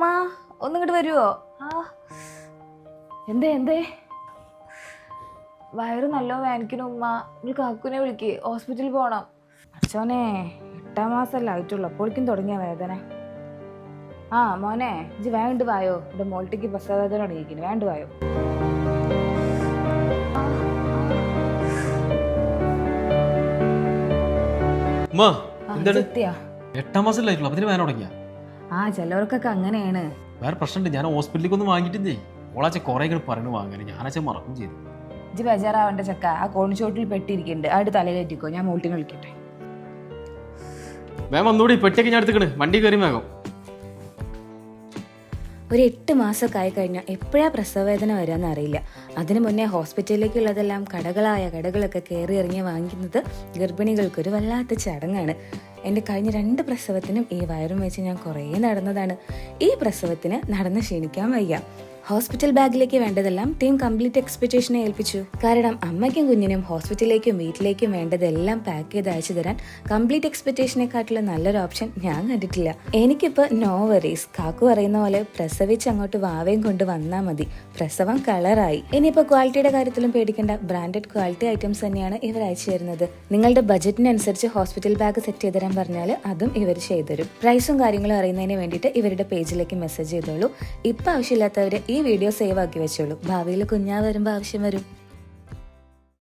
വരുമോ ആ. എന്തേ എന്തേ? വയറ് നല്ല വേനിക്കണ ഉമ്മ. നിങ്ങൾ കാക്കുനെ വിളിക്ക്. ഹോസ്പിറ്റലിൽ പോകണം അച്ഛനെ എട്ടാം മാസമല്ല ആയിട്ടുള്ളൂ. അപ്പോഴേക്കും തുടങ്ങിയ വേദന. ആ മോനെ ഇജ് വേണ്ട വായോ? ഇവിടെ മോൾട്ടിക്ക് പ്രസവവേദന തുടങ്ങിയിരിക്കുന്നു. വേണ്ട വായോ? ഉമ്മ എട്ടാം മാസത്തിലായിട്ടുള്ളൂ അതിന് വേന തുടങ്ങിയ? ആ ചിലവർക്കൊക്കെ അങ്ങനെയാണ്. വേറെ പ്രശ്നമുണ്ട്. ഞാൻ ഹോസ്പിറ്റലിലേക്ക് ഒന്നും വാങ്ങിയിട്ടില്ലേ? ഓളാച്ച കുറെ പറഞ്ഞു വാങ്ങാൻ ഞാനാച്ച മറക്കും ചെയ്തു. ഇജ് ബേജാറാവണ്ട ചക്ക. ആ കോണിച്ചോട്ടിൽ പെട്ടിരിക്കുന്നുണ്ട്. അവിടെ തലയിലേറ്റിക്കോ ഞാൻ മോൾട്ടിന് വിളിക്കട്ടെ. വേഗം വന്നൂടി പെട്ടിയൊക്കെ ഞാൻ എടുത്തുക്കണ്. വണ്ടി കയറി വേഗം. ഒരു എട്ട് മാസമൊക്കെ ആയി കഴിഞ്ഞാൽ എപ്പോഴാ പ്രസവവേദന വരാമെന്ന് അറിയില്ല. അതിനു മുന്നേ ഹോസ്പിറ്റലിലേക്കുള്ളതെല്ലാം കടകളായ കടകളൊക്കെ കയറി ഇറങ്ങി വാങ്ങിക്കുന്നത് ഗർഭിണികൾക്കൊരു വല്ലാത്ത ചടങ്ങാണ്. എന്റെ കഴിഞ്ഞ രണ്ട് പ്രസവത്തിനും ഈ വയറും വെച്ച് ഞാൻ കുറേ നടന്നതാണ്. ഈ പ്രസവത്തിന് നടന്ന് ക്ഷീണിക്കാൻ വയ്യ. ഹോസ്പിറ്റൽ ബാഗിലേക്ക് വേണ്ടതെല്ലാം ടീം കംപ്ലീറ്റ് എക്സ്പെക്ടേഷനെ ഏൽപ്പിച്ചു. കാരണം അമ്മയ്ക്കും കുഞ്ഞിനും ഹോസ്പിറ്റലിലേക്കും വീട്ടിലേക്കും വേണ്ടതെല്ലാം പാക്ക് ചെയ്ത് അയച്ചു തരാൻ കംപ്ലീറ്റ് എക്സ്പെക്ടേഷനെക്കാട്ടിലും നല്ലൊരു ഓപ്ഷൻ ഞാൻ കണ്ടിട്ടില്ല. എനിക്കിപ്പോൾ നോ വറീസ് കാക്കു പറയുന്ന പോലെ പ്രസവിച്ച് അങ്ങോട്ട് വാവയും കൊണ്ട് വന്നാൽ മതി. പ്രസവം കളറായി. ഇനിയിപ്പോൾ ക്വാളിറ്റിയുടെ കാര്യത്തിലും പേടിക്കേണ്ട. ബ്രാൻഡഡ് ക്വാളിറ്റി ഐറ്റംസ് തന്നെയാണ് ഇവർ അയച്ചു തരുന്നത്. നിങ്ങളുടെ ബജറ്റിനനുസരിച്ച് ഹോസ്പിറ്റൽ ബാഗ് സെറ്റ് ചെയ്ത് തരാൻ പറഞ്ഞാൽ അതും ഇവർ ചെയ്തുതരും പ്രൈസും കാര്യങ്ങളും അറിയുന്നതിന് വേണ്ടിയിട്ട് ഇവരുടെ പേജിലേക്ക് മെസ്സേജ് ചെയ്തോളൂ. ഇപ്പം ആവശ്യമില്ലാത്തവർ ഈ വീഡിയോ സേവ് ആക്കി വെച്ചോളൂ. ഭാവിയിൽ കുഞ്ഞാ വരുമ്പോൾ ആവശ്യം വരും.